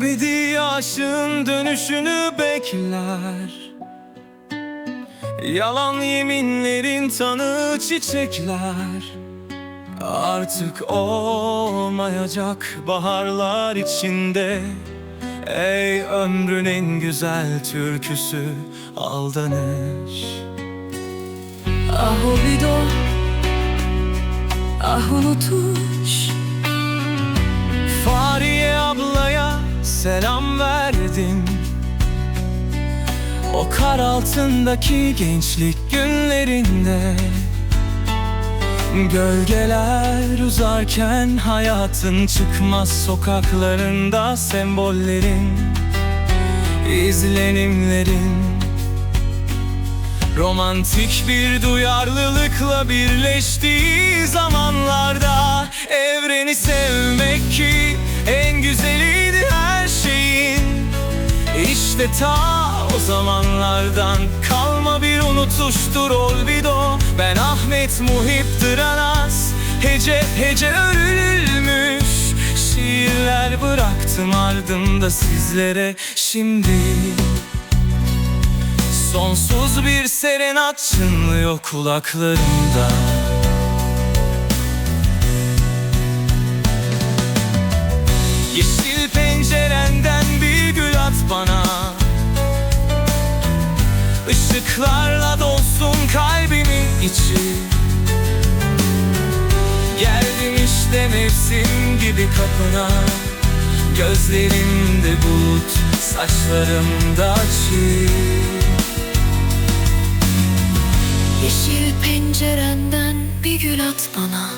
Ebedi aşığın dönüşünü bekler. Yalan yeminlerin tanı çiçekler. Artık olmayacak baharlar içinde. Ey ömrün en güzel türküsü aldanış. Ah olvido, ah unutuş O kar altındaki gençlik günlerinde Gölgeler uzarken hayatın çıkmaz sokaklarında sembollerin izlenimlerin Romantik bir duyarlılıkla birleştiği zamanlarda Evreni sevmek ki en güzeliydi her şeyin. İşte ta o zamanlardan. Kalma bir unutuştur olvido. Ben Ahmet Muhip Dıranas. Hece hece örülmüş Şiirler bıraktım ardımda sizlere. Şimdi Sonsuz bir serenat çınlıyor kulaklarımda. Yeşil Işıklarla dolsun kalbimin içi. Geldim işte mevsim gibi kapına. Gözlerimde bulut, saçlarımda çiğ Yeşil pencerenden bir gül at bana